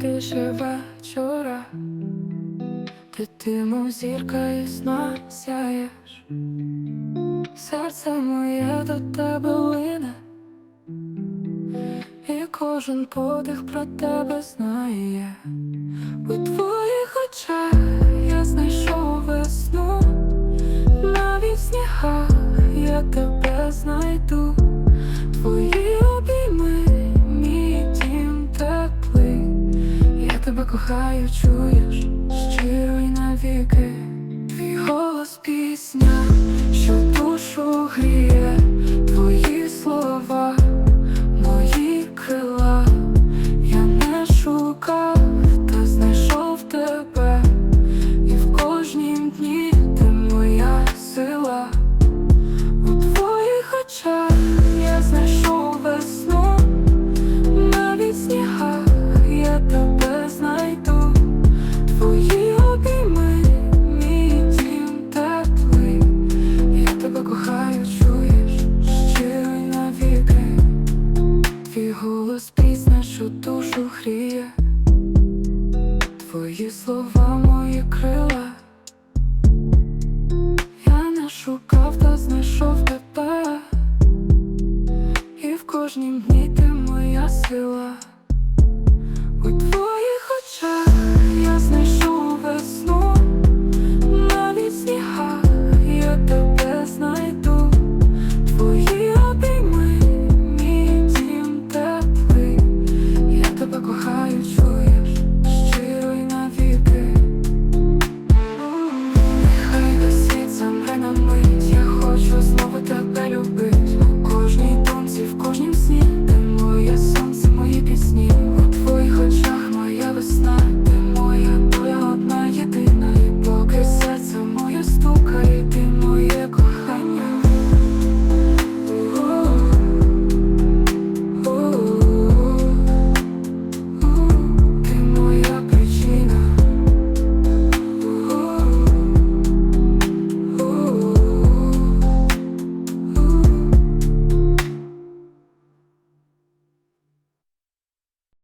тиші вечора, ти ти мов зірка сна сяєш, серце моє до тебе лине, і кожен подих про тебе знає. У твоїх очах кохаю, чуєш, щиро й навіки. Твій голос пісня, що душу гріє, твої слова, мої крила. Я не шукав, гріє. Твої слова, мої крила. Я не шукав, та знайшов тебе, і в кожнім дні ти моя сила.